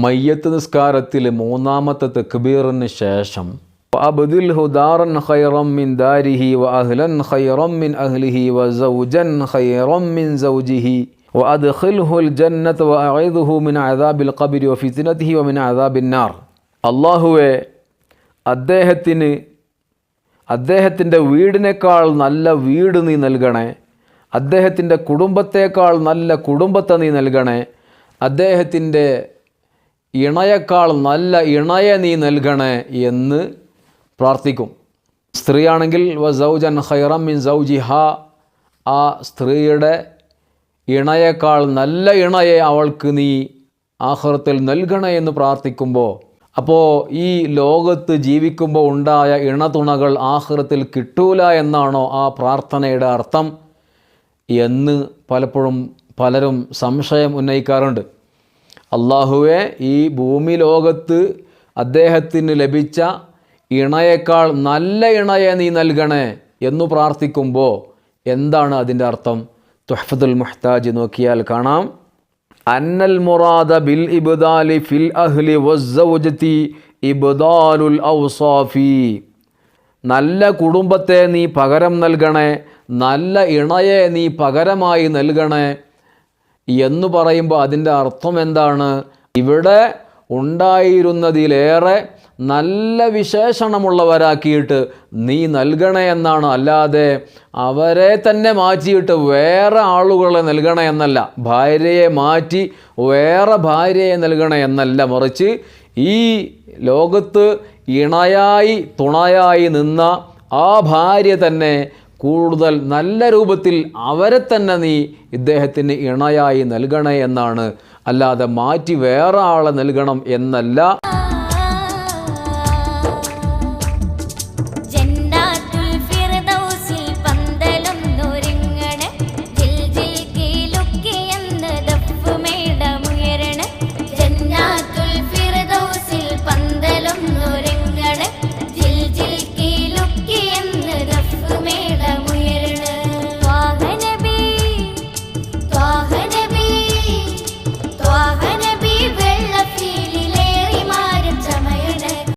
മയ്യത്ത് നിസ്കാരത്തിലെ മൂന്നാമത്തെ തെക്ബീറിന് ശേഷം അബ്ദിൽ ഹുദാറൻ ഖൈറം മിൻ ദാരിഹി വ അഹ്ലൻ ഖൈറം മിൻ അഹ്ലിഹി വ സൗജൻ ഖൈറം മിൻ സൗജിഹി വ അദ്ഖിൽഹുൽ ജന്നത്ത് വ അഇദ്ഹു മിൻ അദാബിൽ ഖബരി വ ഫിത്നതിഹി വ മിൻ അദാബിൻ നാർ. അല്ലാഹുവേ അദ്ദേഹത്തിന് അദ്ദേഹത്തിന്റെ വീടിനേക്കാൾ നല്ല വീട് നീ നൽകണേ അദ്ദേഹത്തിന്റെ കുടുംബത്തേക്കാൾ നല്ല കുടുംബത്തെ നീ നൽകണേ അദ്ദേഹത്തിന്റെ ഇണയേക്കാൾ നല്ല ഇണയെ നീ നൽകണേ എന്ന് പ്രാർത്ഥിക്കും. സ്ത്രീയാണെങ്കിൽ വ സൗജൻ ഖൈറം മിൻ സൗജിഹ. ആ സ്ത്രീയുടെ ഇണയേക്കാൾ നല്ല ഇണയെ അവൾക്ക് നീ ആഹ്റത്തിൽ നൽകണേ എന്ന് പ്രാർത്ഥിക്കുമ്പോൾ അപ്പോൾ ഈ ലോകത്ത് ജീവിക്കുമ്പോൾ ഉണ്ടായ ഇണതുണകൾ ആഹ്റത്തിൽ കിട്ടൂല എന്നാണോ ആ പ്രാർത്ഥനയുടെ അർത്ഥം എന്ന് പലപ്പോഴും പലരും സംശയം ഉന്നയിക്കാറുണ്ട്. അള്ളാഹുവെ ഈ ഭൂമി ലോകത്ത് അദ്ദേഹത്തിന് ലഭിച്ച ഇണയേക്കാൾ നല്ല ഇണയെ നീ നൽകണേ എന്നു പ്രാർത്ഥിക്കുമ്പോൾ എന്താണ് അതിന്റെ അർത്ഥം? തുഹഫത്തുൽ മുഹ്താജ് നോക്കിയാൽ കാണാം. അന്നൽ മുറാദ ബിൽ ഇബ്ദാലി ഫിൽ അഹ്ലി വസ്സൗജതി ഇബ്ദാലുൽ ഔസാഫി. നല്ല കുടുംബത്തെ നീ പകരം നൽകണേ നല്ല ഇണയെ നീ പകരമായി നൽകണേ എന്ന് പറയുമ്പോൾ അതിന്റെ അർത്ഥം എന്താണ്? ഇവിടെ ഉണ്ടായിരുന്നതിലേറെ നല്ല വിശേഷണമുള്ളവരാക്കിയിട്ട് നീ നൽകണേ എന്നാണ്. അല്ലാതെ അവരെ തന്നെ മാറ്റിയിട്ട് വേറെ ആളുകളെ നൽകണേ എന്നല്ല. ഭാര്യയെ മാറ്റി വേറെ ഭാര്യയെ നൽകണേ എന്നല്ല. മറിച്ച് ഈ ലോകത്ത് ഇണയായി തുണയായി നിന്ന ആ ഭാര്യ തന്നെ കൂടുതൽ നല്ല രൂപത്തിൽ അവരെ തന്നെ നീ ഇദ്ദേഹത്തിന് ഇണയായി നൽകണേ എന്നാണ്. അല്ലാതെ മാറ്റി വേറെ ആളെ നൽകണം എന്നല്ല.